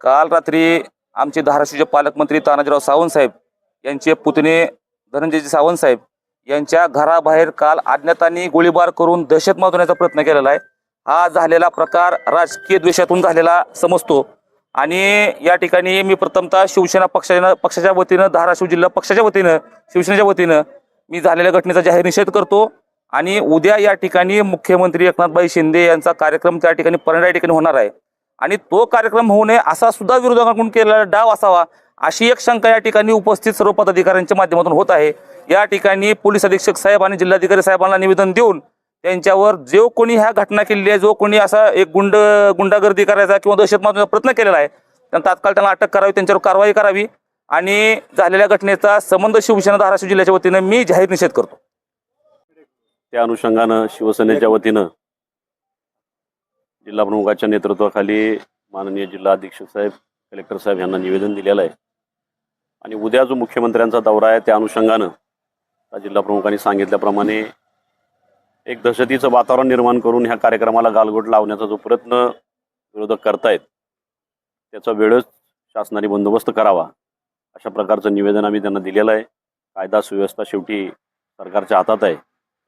काल रात्री आमचे धाराशिवचे पालकमंत्री तानाजीराव सावंत साहेब यांचे पुतणे धनंजयजी सावंत साहेब यांच्या घराबाहेर काल अज्ञातांनी गोळीबार करून दहशत माजवण्याचा प्रयत्न केलेला आहे. हा झालेला प्रकार राजकीय द्वेषातून झालेला समजतो. आणि या ठिकाणी मी प्रथमतः शिवसेना पक्षानं पक्षाच्या वतीनं धाराशिव जिल्हा पक्षाच्या वतीनं शिवसेनेच्या वतीनं मी झालेल्या घटनेचा जाहीर निषेध करतो. आणि उद्या या ठिकाणी मुख्यमंत्री एकनाथभाई शिंदे यांचा कार्यक्रम त्या ठिकाणी परंडा या ठिकाणी होणार आहे. आणि तो कार्यक्रम होऊ नये असा सुद्धा विरोधकांकडून केलेला डाव असावा अशी एक शंका या ठिकाणी उपस्थित सर्व पदाधिकाऱ्यांच्या माध्यमातून होत आहे. या ठिकाणी पोलीस अधीक्षक साहेब आणि जिल्हाधिकारी साहेबांना निवेदन देऊन त्यांच्यावर जो कोणी ह्या घटना केलेली आहे जो कोणी असा एक गुंड गुंडागर्दी करायचा किंवा दहशत मारण्याचा प्रयत्न केलेला आहे त्यांना तात्काळ त्यांना अटक करावी त्यांच्यावर कारवाई करावी. आणि झालेल्या घटनेचा संबंध शिवसेना धाराशिव जिल्ह्याच्या वतीनं मी जाहीर निषेध करतो. त्या अनुषंगानं शिवसेनेच्या वतीनं जिल्हा प्रमुखाच्या नेतृत्वाखाली माननीय जिल्हा अधीक्षक साहेब कलेक्टर साहेब यांना निवेदन दिलेलं आहे. आणि उद्या जो मुख्यमंत्र्यांचा दौरा आहे त्या अनुषंगानं आता जिल्हा प्रमुखांनी सांगितल्याप्रमाणे एक दहशतीचं वातावरण निर्माण करून ह्या कार्यक्रमाला गालगोट लावण्याचा जो प्रयत्न विरोधक करतायत त्याचा वेळच शासनाने बंदोबस्त करावा. अशा प्रकारचं निवेदन आम्ही त्यांना दिलेलं आहे. कायदा सुव्यवस्था शेवटी सरकारच्या हातात आहे.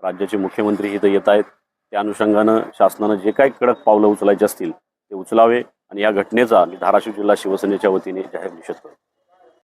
राज्याचे मुख्यमंत्री इथं येत आहेत. त्या अनुषंगानं शासनानं जे काही कडक पावलं उचलायचे असतील ते उचलावे आणि या घटनेचा मी धाराशिव जिल्हा शिवसेनेच्या वतीने जाहीर निषेध करतो.